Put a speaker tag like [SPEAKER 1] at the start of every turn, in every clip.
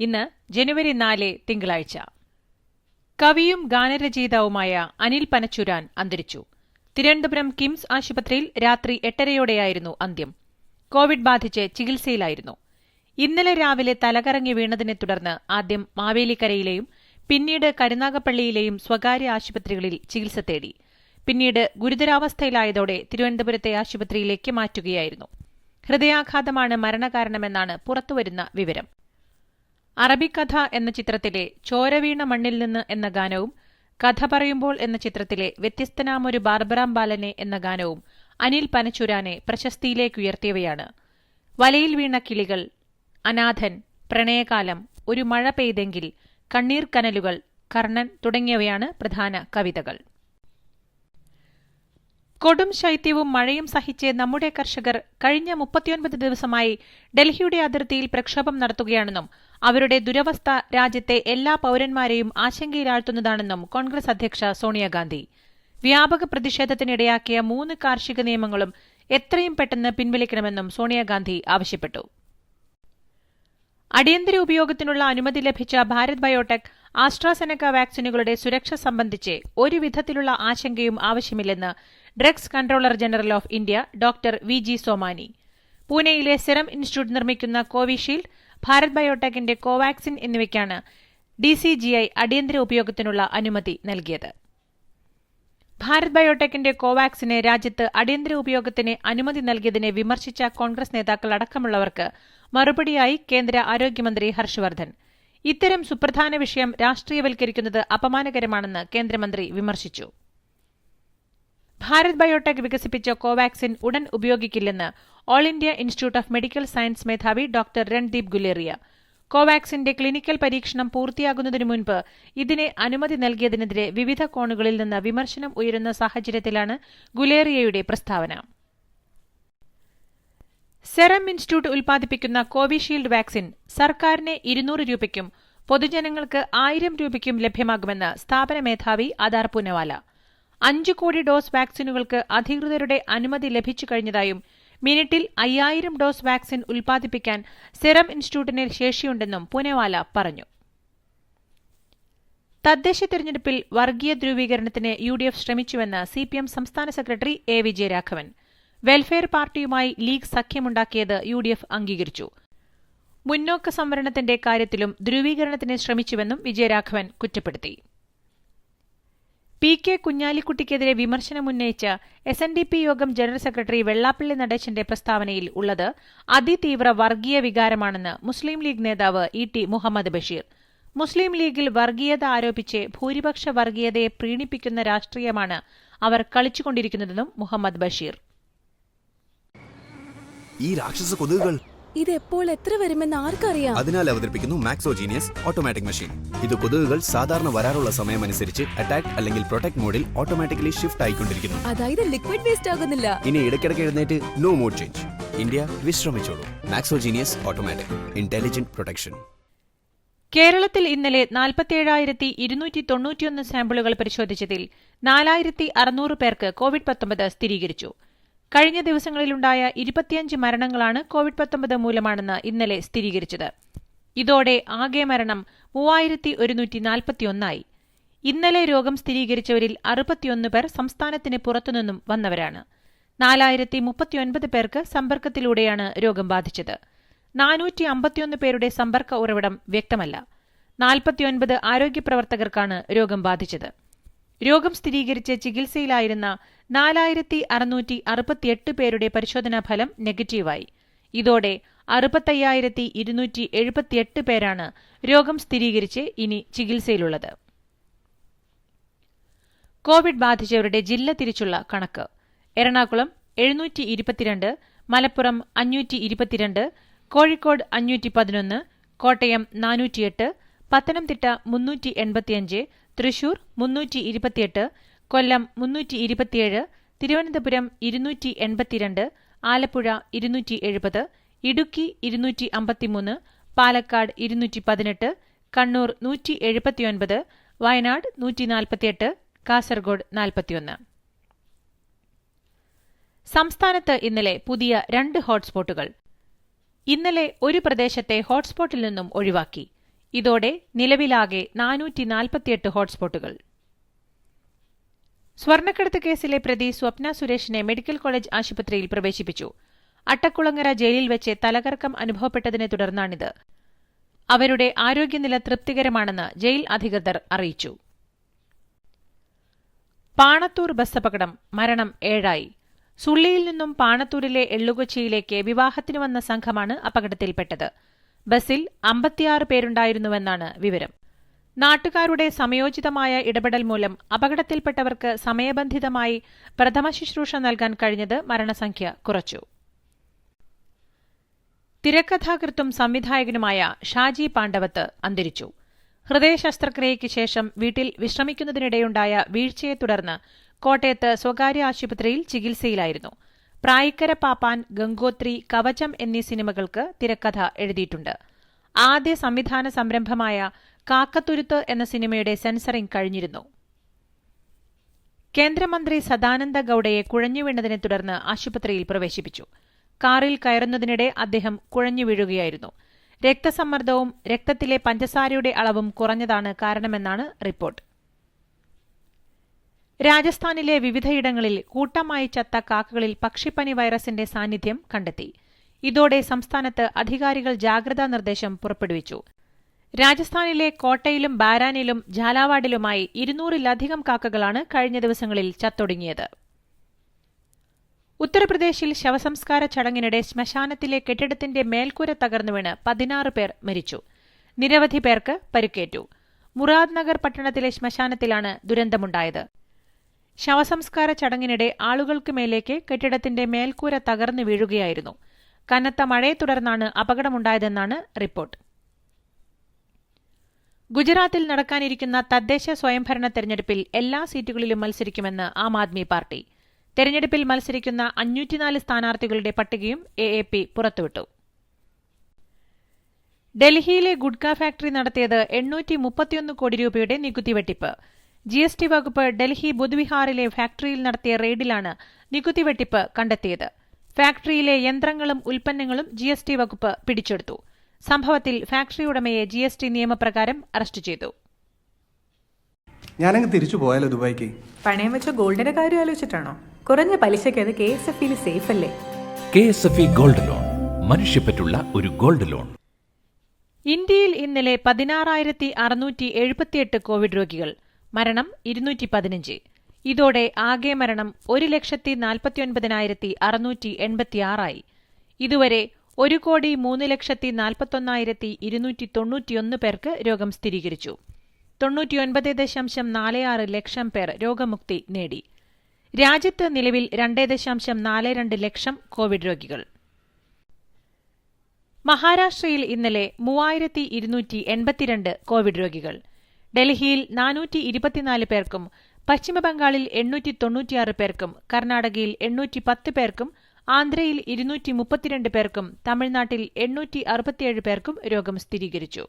[SPEAKER 1] ഇന്ന് ജനുവരി നാല് തിങ്കളാഴ്ച. കവിയും ഗാനരചയിതാവുമായ അനിൽ പനച്ചുരാൻ അന്തരിച്ചു. തിരുവനന്തപുരം കിംസ് ആശുപത്രിയിൽ രാത്രി എട്ടരയോടെയായിരുന്നു അന്ത്യം. കോവിഡ് ബാധിച്ച് ചികിത്സയിലായിരുന്നു. ഇന്നലെ രാവിലെ തലകറങ്ങി വീണതിനെ തുടർന്ന് ആദ്യം മാവേലിക്കരയിലെയും പിന്നീട് കരുനാഗപ്പള്ളിയിലെയും സ്വകാര്യ ആശുപത്രികളിൽ ചികിത്സ തേടി. പിന്നീട് ഗുരുതരാവസ്ഥയിലായതോടെ തിരുവനന്തപുരത്തെ ആശുപത്രിയിലേക്ക് മാറ്റുകയായിരുന്നു. ഹൃദയാഘാതമാണ് മരണകാരണമെന്നാണ് പുറത്തുവരുന്ന വിവരം. അറബിക്കഥ എന്ന ചിത്രത്തിലെ ചോരവീണ മണ്ണിൽ നിന്ന് എന്ന ഗാനവും കഥ പറയുമ്പോൾ എന്ന ചിത്രത്തിലെ വ്യത്യസ്തനാമൊരു ബാർബറാം ബാലനെ എന്ന ഗാനവും അനിൽ പനച്ചുരാനെ പ്രശസ്തിയിലേക്കുയർത്തിയവയാണ് വലയിൽ വീണ കിളികൾ അനാഥൻ പ്രണയകാലം ഒരു മഴ പെയ്തെങ്കിൽ കണ്ണീർ കനലുകൾ കർണൻ തുടങ്ങിയവയാണ് പ്രധാന കവിതകൾ. കൊടും ശൈത്യവും മഴയും സഹിച്ച് നമ്മുടെ കർഷകർ കഴിഞ്ഞ മുപ്പത്തിയൊൻപത് ദിവസമായി ഡൽഹിയുടെ അതിർത്തിയിൽ പ്രക്ഷോഭം നടത്തുകയാണെന്നും അവരുടെ ദുരവസ്ഥ രാജ്യത്തെ എല്ലാ പൌരന്മാരെയും ആശങ്കയിലാഴ്ത്തുന്നതാണെന്നും കോൺഗ്രസ് അധ്യക്ഷ സോണിയാഗാന്ധി. വ്യാപക പ്രതിഷേധത്തിനിടയാക്കിയ മൂന്ന് കാർഷിക നിയമങ്ങളും എത്രയും പെട്ടെന്ന് പിൻവലിക്കണമെന്നും സോണിയാഗാന്ധി ആവശ്യപ്പെട്ടു. അടിയന്തര ഉപയോഗത്തിനുള്ള അനുമതി ലഭിച്ച ഭാരത് ബയോടെക് ആസ്ട്രാസെനക്ക വാക്സിനുകളുടെ സുരക്ഷ സംബന്ധിച്ച് ഒരു വിധത്തിലുള്ള ആശങ്കയും ആവശ്യമില്ലെന്ന് drugs controller general of India doctor V G Somani. പൂനെയിലെ സെറം ഇൻസ്റ്റിറ്റ്യൂട്ട് നിർമ്മിക്കുന്ന കോവിഷീൽഡ് ഭാരത് ബയോടെക്കിന്റെ കോവാക്സിൻ എന്നിവയ്ക്കാണ് ഡി സി ജി ഐ അടിയന്തര ഉപയോഗത്തിനുള്ള അനുമതി നൽകിയത്. ഭാരത് ബയോടെക്കിന്റെ കോവാക്സിന് രാജ്യത്ത് അടിയന്തര ഉപയോഗത്തിന് അനുമതി നൽകിയതിനെ വിമർശിച്ച കോൺഗ്രസ് നേതാക്കൾ അടക്കമുള്ളവർക്ക് മറുപടിയായി കേന്ദ്ര ആരോഗ്യമന്ത്രി ഹർഷവർദ്ധൻ. ഇത്തരം സുപ്രധാന വിഷയം രാഷ്ട്രീയവൽക്കരിക്കുന്നത് അപമാനകരമാണെന്ന് കേന്ദ്രമന്ത്രി വിമർശിച്ചു. ഭാരത് ബയോടെക് വികസിപ്പിച്ച കോവാക്സിൻ ഉടൻ ഉപയോഗിക്കില്ലെന്ന് all India institute of medical science മേധാവി ഡോക്ടർ രൺദീപ് ഗുലേറിയ. കോവാക്സിന്റെ ക്ലിനിക്കൽ പരീക്ഷണം പൂർത്തിയാകുന്നതിനു മുൻപ് ഇതിന് അനുമതി നൽകിയതിനെതിരെ വിവിധ കോണുകളിൽ നിന്ന് വിമർശനം ഉയരുന്ന സാഹചര്യത്തിലാണ് ഗുലേറിയയുടെ പ്രസ്താവന. സെറം ഇൻസ്റ്റിറ്റ്യൂട്ട് ഉൽപ്പാദിപ്പിക്കുന്ന കോവിഷീൽഡ് വാക്സിൻ സർക്കാരിന് ഇരുന്നൂറ് രൂപയ്ക്കും പൊതുജനങ്ങൾക്ക് ആയിരം രൂപയ്ക്കും ലഭ്യമാകുമെന്ന് സ്ഥാപന മേധാവി അദാർ പുനവാല അഞ്ചു കോടി ഡോസ് വാക്സിനുകൾക്ക് അധികൃതരുടെ അനുമതി ലഭിച്ചു കഴിഞ്ഞതായും മിനിറ്റിൽ അയ്യായിരം ഡോസ് വാക്സിൻ ഉൽപ്പാദിപ്പിക്കാൻ സെറം ഇൻസ്റ്റിറ്റ്യൂട്ടിന് ശേഷിയുണ്ടെന്നും പുനെവാല പറഞ്ഞു. തദ്ദേശ തെരഞ്ഞെടുപ്പിൽ വർഗീയ ധ്രുവീകരണത്തിന് യു ഡി എഫ് ശ്രമിച്ചുവെന്ന് സി പി എം സംസ്ഥാന സെക്രട്ടറി എ വിജയരാഘവൻ. വെൽഫെയർ പാർട്ടിയുമായി ലീഗ് സഖ്യമുണ്ടാക്കിയത് യു ഡി എഫ് അംഗീകരിച്ചു. മുന്നോക്ക സംവരണത്തിന്റെ കാര്യത്തിലും ധ്രുവീകരണത്തിന് ശ്രമിച്ചുവെന്നും വിജയരാഘവൻ കുറ്റപ്പെടുത്തി. പി കെ കുഞ്ഞാലിക്കുട്ടിക്കെതിരെ വിമർശനമുന്നയിച്ച എസ് എൻ ഡി പി യോഗം ജനറൽ സെക്രട്ടറി വെള്ളാപ്പള്ളി നടേശന്റെ പ്രസ്താവനയിൽ ഉള്ളത് അതിതീവ്ര വർഗീയ വികാരമാണെന്ന് മുസ്ലിം ലീഗ് നേതാവ് ഇ ടി മുഹമ്മദ് ബഷീർ. മുസ്ലിം ലീഗിൽ വർഗീയത ആരോപിച്ച് ഭൂരിപക്ഷ വർഗീയതയെ പ്രീണിപ്പിക്കുന്ന രാഷ്ട്രീയമാണ് അവർ കളിച്ചുകൊണ്ടിരിക്കുന്നതെന്നും മുഹമ്മദ് ബഷീർ.
[SPEAKER 2] ഈ
[SPEAKER 3] ഇത് എപ്പോൾ എത്ര വരുമെന്ന് ആർക്കറിയാം?
[SPEAKER 2] അതിനാൽ അവതരിപ്പിക്കുന്നു മാക്സോജീനിയസ് ഓട്ടോമാറ്റിക് മെഷീൻ ഇത് കൊതുകുകൾ സാധാരണ വരാറുള്ള സമയം അനുസരിച്ച് അറ്റാക്ക് അല്ലെങ്കിൽ പ്രൊട്ടക്ട് മോഡിൽ ഓട്ടോമാറ്റിക്കലി ഷിഫ്റ്റ് ആയിക്കൊണ്ടിരിക്കുന്നു.
[SPEAKER 3] അതായത് ലിക്വിഡ് വേസ്റ്റ് ആകുന്നില്ല.
[SPEAKER 2] ഇനി ഇടയ്ക്കിടയ്ക്ക് എഴുന്നേറ്റ് നോ മോഡ് ചേഞ്ച് ഇന്ത്യ വിശ്രമിച്ചോളൂ. മാക്സോജീനിയസ് ഓട്ടോമാറ്റിക് ഇന്റലിജന്റ് പ്രൊട്ടക്ഷൻ
[SPEAKER 1] കേരളത്തിൽ ഇന്നലെ നാൽപ്പത്തിയേഴായിരത്തി ഇരുന്നൂറ്റി തൊണ്ണൂറ്റിയൊന്ന് സാമ്പിളുകൾ പരിശോധിച്ചതിൽ നാലായിരത്തി അറുന്നൂറ് പേർക്ക് കോവിഡ് പത്തൊമ്പത് സ്ഥിരീകരിച്ചു. കഴിഞ്ഞ ദിവസങ്ങളിലുണ്ടായ ഇരുപത്തിയഞ്ച് മരണങ്ങളാണ് കോവിഡ് പത്തൊമ്പത് മൂലമാണെന്ന് ഇന്നലെ സ്ഥിരീകരിച്ചത്. ഇതോടെ ആകെ മരണം മൂവായിരത്തി ഒരുന്നൂറ്റി നാൽപ്പത്തിയൊന്നായി ഇന്നലെ രോഗം സ്ഥിരീകരിച്ചവരിൽ അറുപത്തിയൊന്ന് പേർ സംസ്ഥാനത്തിന് പുറത്തുനിന്നും വന്നവരാണ്. നാലായിരത്തി മുപ്പത്തിയൊൻപത് പേർക്ക് സമ്പർക്കത്തിലൂടെയാണ് രോഗം ബാധിച്ചത്. നാനൂറ്റി അമ്പത്തിയൊന്ന് പേരുടെ സമ്പർക്ക ഉറവിടം വ്യക്തമല്ല. നാൽപ്പത്തിയൊൻപത് ആരോഗ്യ പ്രവർത്തകർക്കാണ് രോഗം ബാധിച്ചത്. രോഗം സ്ഥിരീകരിച്ച് ചികിത്സയിലായിരുന്ന നാലായിരത്തി അറുന്നൂറ്റി അറുപത്തിയെട്ട് പേരുടെ പരിശോധനാ ഫലം നെഗറ്റീവായി. ഇതോടെ അറുപത്തയ്യായിരത്തി ഇരുന്നൂറ്റി എഴുപത്തിയെട്ട് പേരാണ് രോഗം സ്ഥിരീകരിച്ച് ഇനി ചികിത്സയിലുള്ളത്. കോവിഡ് ബാധിച്ചവരുടെ ജില്ല തിരിച്ചുള്ള കണക്ക്. എറണാകുളം എഴുന്നൂറ്റി ഇരുപത്തിരണ്ട് മലപ്പുറം അഞ്ഞൂറ്റി ഇരുപത്തിരണ്ട് കോഴിക്കോട് അഞ്ഞൂറ്റി പതിനൊന്ന് കോട്ടയം നാനൂറ്റിയെട്ട് പത്തനംതിട്ട മുന്നൂറ്റി എൺപത്തിയഞ്ച് തൃശൂർ മുന്നൂറ്റി ഇരുപത്തിയെട്ട് കൊല്ലം മുന്നൂറ്റി ഇരുപത്തിയേഴ് തിരുവനന്തപുരം ഇരുന്നൂറ്റി എൺപത്തിരണ്ട് ആലപ്പുഴ ഇരുന്നൂറ്റി എഴുപത് ഇടുക്കി ഇരുന്നൂറ്റി അമ്പത്തിമൂന്ന് പാലക്കാട് ഇരുന്നൂറ്റി പതിനെട്ട് കണ്ണൂർ നൂറ്റി എഴുപത്തിയൊൻപത് വയനാട് നൂറ്റി നാൽപ്പത്തിയെട്ട് കാസർഗോഡ് നാൽപ്പത്തിയൊന്ന്. സംസ്ഥാനത്ത് ഇന്നലെ പുതിയ രണ്ട് ഹോട്ട്സ്പോട്ടുകൾ. ഇന്നലെ ഒരു പ്രദേശത്തെ ഹോട്ട്സ്പോട്ടിൽ നിന്നും ഒഴിവാക്കി. ഇതോടെ നിലവിലാകെ നാനൂറ്റി നാൽപ്പത്തിയെട്ട് ഹോട്ട്സ്പോട്ടുകൾ. സ്വർണക്കടത്ത് കേസിലെ പ്രതി സ്വപ്ന സുരേഷിനെ മെഡിക്കൽ കോളേജ് ആശുപത്രിയിൽ പ്രവേശിപ്പിച്ചു. അട്ടക്കുളങ്ങര ജയിലിൽ വെച്ച് തലകറക്കം അനുഭവപ്പെട്ടതിനെ തുടർന്നാണിത്. അവരുടെ ആരോഗ്യനില തൃപ്തികരമാണെന്ന് ജയിൽ അധികൃതർ അറിയിച്ചു. പാണത്തൂർ ബസ് അപകടം മരണം ഏഴായി. സുള്ളിയിൽ നിന്നും പാണത്തൂരിലെ എള്ളുകൊച്ചിയിലേക്ക് വിവാഹത്തിന് വന്ന സംഘമാണ് അപകടത്തിൽപ്പെട്ടത്. ബസ്സിൽ അമ്പത്തിയാറ് പേരുണ്ടായിരുന്നുവെന്നാണ് വിവരം. നാട്ടുകാരുടെ സമയോചിതമായ ഇടപെടൽ മൂലം അപകടത്തിൽപ്പെട്ടവർക്ക് സമയബന്ധിതമായി പ്രഥമ ശുശ്രൂഷ നൽകാൻ കഴിഞ്ഞത് മരണസംഖ്യ കുറച്ചു. തിരക്കഥാകൃത്തും സംവിധായകനുമായ ഷാജി പാണ്ഡവത്ത് അന്തരിച്ചു. ഹൃദയ ശസ്ത്രക്രിയയ്ക്ക് ശേഷം വീട്ടിൽ വിശ്രമിക്കുന്നതിനിടെയുണ്ടായ വീഴ്ചയെ തുടർന്ന് കോട്ടയത്ത് സ്വകാര്യ ആശുപത്രിയിൽ ചികിത്സയിലായിരുന്നു. പ്രായിക്കര പാപ്പാൻ ഗംഗോത്രി കവചം എന്നീ സിനിമകൾക്ക് തിരക്കഥ എഴുതിയിട്ടുണ്ട്. ആദ്യ സംവിധാന സംരംഭമായ കാക്കത്തുരുത്ത് എന്ന സിനിമയുടെ സെൻസറിംഗ് കഴിഞ്ഞിരുന്നു. കേന്ദ്രമന്ത്രി സദാനന്ദ ഗൌഡയെ കുഴഞ്ഞുവീണതിനെ തുടർന്ന് ആശുപത്രിയിൽ പ്രവേശിപ്പിച്ചു. കാറിൽ കയറുന്നതിനിടെ അദ്ദേഹം കുഴഞ്ഞു വീഴുകയായിരുന്നു. രക്തസമ്മർദ്ദവും രക്തത്തിലെ പഞ്ചസാരയുടെ അളവും കുറഞ്ഞതാണ് കാരണമെന്നാണ് റിപ്പോർട്ട്. രാജസ്ഥാനിലെ വിവിധയിടങ്ങളിൽ കൂട്ടമായി ചത്ത കാക്കകളിൽ പക്ഷിപ്പനി വൈറസിന്റെ സാന്നിധ്യം കണ്ടെത്തി. ഇതോടെ സംസ്ഥാനത്ത് അധികാരികൾ ജാഗ്രതാ നിർദ്ദേശം പുറപ്പെടുവിച്ചു. രാജസ്ഥാനിലെ കോട്ടയിലും ബാരാനിലും ഝാലാവാഡിലുമായി ഇരുന്നൂറിലധികം കാക്കകളാണ് കഴിഞ്ഞ ദിവസങ്ങളിൽ ചത്തൊടുങ്ങിയത്. ഉത്തർപ്രദേശിൽ ശവസംസ്കാര ചടങ്ങിനിടെ ശ്മശാനത്തിലെ കെട്ടിടത്തിന്റെ മേൽക്കൂര തകർന്നുവീണ് പതിനാറ് പേർ മരിച്ചു. നിരവധി പേർക്ക് പരിക്കേറ്റു. മുറാദ് നഗർ പട്ടണത്തിലെ ശ്മശാനത്തിലാണ് ദുരന്തമുണ്ടായത്. ശവസംസ്കാര ചടങ്ങിനിടെ ആളുകൾക്ക് മേലേക്ക് കെട്ടിടത്തിന്റെ മേൽക്കൂര തകർന്നു വീഴുകയായിരുന്നു. കനത്ത മഴയെ തുടർന്നാണ് അപകടമുണ്ടായതെന്നാണ് റിപ്പോർട്ട്. ഗുജറാത്തിൽ നടക്കാനിരിക്കുന്ന തദ്ദേശ സ്വയംഭരണ തെരഞ്ഞെടുപ്പിൽ എല്ലാ സീറ്റുകളിലും മത്സരിക്കുമെന്ന് ആം ആദ്മി പാർട്ടി. തെരഞ്ഞെടുപ്പിൽ മത്സരിക്കുന്ന അഞ്ഞൂറ്റിനാല് സ്ഥാനാർത്ഥികളുടെ പട്ടികയും എ എ പി പുറത്തുവിട്ടു. ഡൽഹിയിലെ ഗുഡ്ക ഫാക്ടറി നടത്തിയത് എണ്ണൂറ്റി മുപ്പത്തിയൊന്ന് കോടി രൂപയുടെ നികുതി വെട്ടിപ്പ്. ജി എസ് ടി വകുപ്പ് ഡൽഹി ബുദ്വിഹാറിലെ ഫാക്ടറിയിൽ നടത്തിയ റെയ്ഡിലാണ് നികുതി വെട്ടിപ്പ് കണ്ടെത്തിയത്. ഫാക്ടറിയിലെ യന്ത്രങ്ങളും ഉൽപ്പന്നങ്ങളും ജി എസ് ടി വകുപ്പ് പിടിച്ചെടുത്തു. സംഭവത്തിൽ ഫാക്ടറി ഉടമയെ ജി എസ് ടി നിയമപ്രകാരം അറസ്റ്റ് ചെയ്തു.
[SPEAKER 4] ഞാനങ്ങ് തിരിച്ചു പോയാലോ ദുബായിക്ക്?
[SPEAKER 5] പണയം വെച്ച ഗോൾഡിന്റെ കാര്യം ആലോചിച്ചിട്ടാണോ? കുറഞ്ഞ പലിശയ്ക്ക് അത് കെ എസ് എഫ് സേഫ് അല്ലേ
[SPEAKER 6] K S F E gold loan മനുഷ്യപ്പറ്റുള്ള ഒരു ഗോൾഡ് ലോൺ.
[SPEAKER 1] ഇന്ത്യയിൽ ഇന്നലെ പതിനാറായിരത്തി അറുന്നൂറ്റി എഴുപത്തിയെട്ട് കോവിഡ് രോഗികൾ മരണം ഇരുന്നൂറ്റി പതിനഞ്ച് ഇതോടെ ആകെ മരണം ഒരു ലക്ഷത്തി നാൽപ്പത്തിയൊൻപതിനായിരത്തി അറുന്നൂറ്റി എൺപത്തിയാറായി ഇതുവരെ ഒരു കോടി മൂന്ന് ലക്ഷത്തി നാൽപ്പത്തൊന്നായിരത്തി ഇരുന്നൂറ്റി തൊണ്ണൂറ്റിയൊന്ന് പേർക്ക് രോഗം സ്ഥിരീകരിച്ചു. തൊണ്ണൂറ്റിയൊൻപത് ദശാംശം നാല് ആറ് ലക്ഷം പേർ രോഗമുക്തി നേടി. രാജ്യത്ത് നിലവിൽ രണ്ട് ദശാംശം നാല് രണ്ട് ലക്ഷം കോവിഡ് രോഗികൾ. മഹാരാഷ്ട്രയിൽ ഇന്നലെ മൂവായിരത്തി ഇരുന്നൂറ്റി എൺപത്തിരണ്ട് കോവിഡ് രോഗികൾ. ഡൽഹിയിൽ നാനൂറ്റി ഇരുപത്തിനാല് പേർക്കും പശ്ചിമബംഗാളിൽ എണ്ണൂറ്റി തൊണ്ണൂറ്റിയാറ് പേർക്കും കർണാടകയിൽ എണ്ണൂറ്റി പത്ത് പേർക്കും ആന്ധ്രയിൽ ഇരുന്നൂറ്റി മുപ്പത്തിരണ്ട് പേർക്കും തമിഴ്നാട്ടിൽ എണ്ണൂറ്റി അറുപത്തിയേഴ് പേർക്കും രോഗം സ്ഥിരീകരിച്ചു.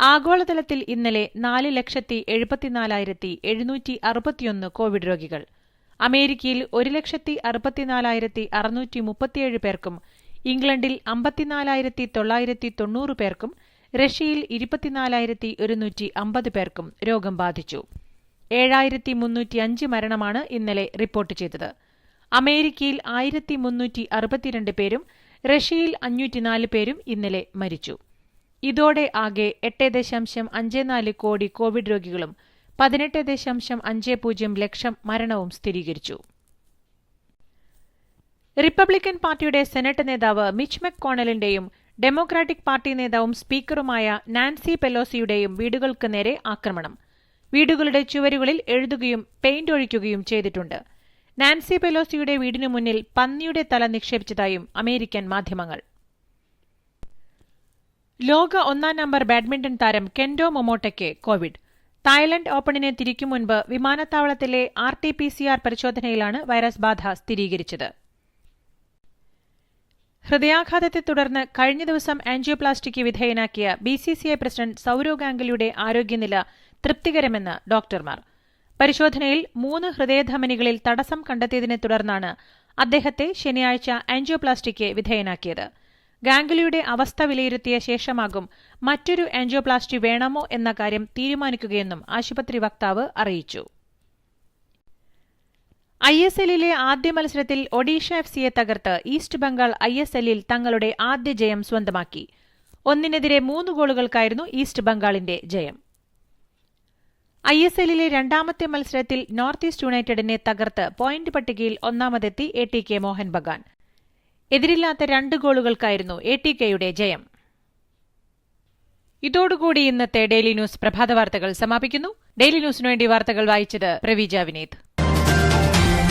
[SPEAKER 1] ആഗോളതലത്തിൽ ഇന്നലെ നാല് ലക്ഷത്തി എഴുപത്തിനാലായിരത്തി എഴുന്നൂറ്റി അറുപത്തിയൊന്ന് കോവിഡ് രോഗികൾ അമേരിക്കയിൽ ഒരു ലക്ഷത്തി അറുപത്തിനാലായിരത്തി അറുന്നൂറ്റി മുപ്പത്തിയേഴ് പേർക്കും ഇംഗ്ലണ്ടിൽ അമ്പത്തിനാലായിരത്തി തൊള്ളായിരത്തി തൊണ്ണൂറ് പേർക്കും റഷ്യയിൽ ഇരുപത്തിനാലായിരത്തി ഒരുന്നൂറ്റി അമ്പത് പേർക്കും രോഗം ബാധിച്ചു. ഏഴായിരത്തി മുന്നൂറ്റി അഞ്ച് മരണമാണ് ഇന്നലെ റിപ്പോർട്ട് ചെയ്തത്. അമേരിക്കയിൽ ആയിരത്തി മുന്നൂറ്റി അറുപത്തിരണ്ട് പേരും റഷ്യയിൽ അഞ്ഞൂറ്റിനാല് പേരും ഇന്നലെ മരിച്ചു. ഇതോടെ ആകെ എട്ട് ദശാംശം അഞ്ച് നാല് കോടി കോവിഡ് രോഗികളും പതിനെട്ട് ദശാംശം അഞ്ച് പൂജ്യം ലക്ഷം മരണവും സ്ഥിരീകരിച്ചു. റിപ്പബ്ലിക്കൻ പാർട്ടിയുടെ സെനറ്റ് നേതാവ് മിച്ച് മെക്കോണലിന്റെയും ഡെമോക്രാറ്റിക് പാർട്ടി നേതാവും സ്പീക്കറുമായ നാൻസി പെലോസിയുടെയും വീടുകൾക്ക് നേരെ ആക്രമണം. വീടുകളുടെ ചുവരുകളിൽ എഴുതുകയും പെയിന്റ് ഒഴിക്കുകയും ചെയ്തിട്ടുണ്ട്. നാൻസി പെലോസിയുടെ വീടിനു മുന്നിൽ പന്നിയുടെ തല നിക്ഷേപിച്ചതായും അമേരിക്കൻ മാധ്യമങ്ങൾ. ലോക ഒന്നാം നമ്പർ ബാഡ്മിന്റൺ താരം കെൻഡോ മൊമോട്ടയ്ക്ക് കോവിഡ്. തായ്ലൻഡ് ഓപ്പണിനെ തിരിക്കും മുൻപ് വിമാനത്താവളത്തിലെ R T P C R പരിശോധനയിലാണ് വൈറസ് ബാധ സ്ഥിരീകരിച്ചത്. ഹൃദയാഘാതത്തെ തുടർന്ന് കഴിഞ്ഞ ദിവസം ആൻജിയോപ്ലാസ്റ്റിക്ക് വിധേയനാക്കിയ B C C I president Sourav ഗാംഗുലിയുടെ ആരോഗ്യനില തൃപ്തികരമെന്ന് ഡോക്ടർമാർ. പരിശോധനയിൽ മൂന്ന് ഹൃദയധമനികളിൽ തടസ്സം കണ്ടെത്തിയതിനെ തുടർന്നാണ് അദ്ദേഹത്തെ ശനിയാഴ്ച ആൻജിയോപ്ലാസ്റ്റിക്ക് വിധേയനാക്കിയത്. ഗാംഗുലിയുടെ അവസ്ഥ വിലയിരുത്തിയ ശേഷമാകും മറ്റൊരു ആൻജിയോപ്ലാസ്റ്റി വേണമോ എന്ന കാര്യം തീരുമാനിക്കുകയെന്നും ആശുപത്രി വക്താവ് അറിയിച്ചു. ഐ എസ് എല്ലിലെ ആദ്യ മത്സരത്തിൽ ഒഡീഷ എഫ് സിയെ തകർത്ത് ഈസ്റ്റ് ബംഗാൾ ഐ എസ് എല്ലിൽ തങ്ങളുടെ ആദ്യ ജയം സ്വന്തമാക്കി. ഒന്നിനെതിരെ മൂന്ന് ഗോളുകൾക്കായിരുന്നു ഈസ്റ്റ് ബംഗാളിന്റെ ജയം. ഐ എസ് എല്ലിലെ രണ്ടാമത്തെ മത്സരത്തിൽ നോർത്ത് ഈസ്റ്റ് യുണൈറ്റഡിനെ തകർത്ത് പോയിന്റ് പട്ടികയിൽ ഒന്നാമതെത്തി A T K Mohun Bagan. എതിരില്ലാത്ത രണ്ട് ഗോളുകൾക്കായിരുന്നു എ ടി കെയുടെ ജയം. ഇതോടുകൂടി ഇന്നത്തെ ഡെയിലി ന്യൂസ് പ്രഭാത വാർത്തകൾ സമാപിക്കുന്നു. ഡെയിലി ന്യൂസിനു വേണ്ടി വാർത്തകൾ വായിച്ചത് Praveeja Vineeth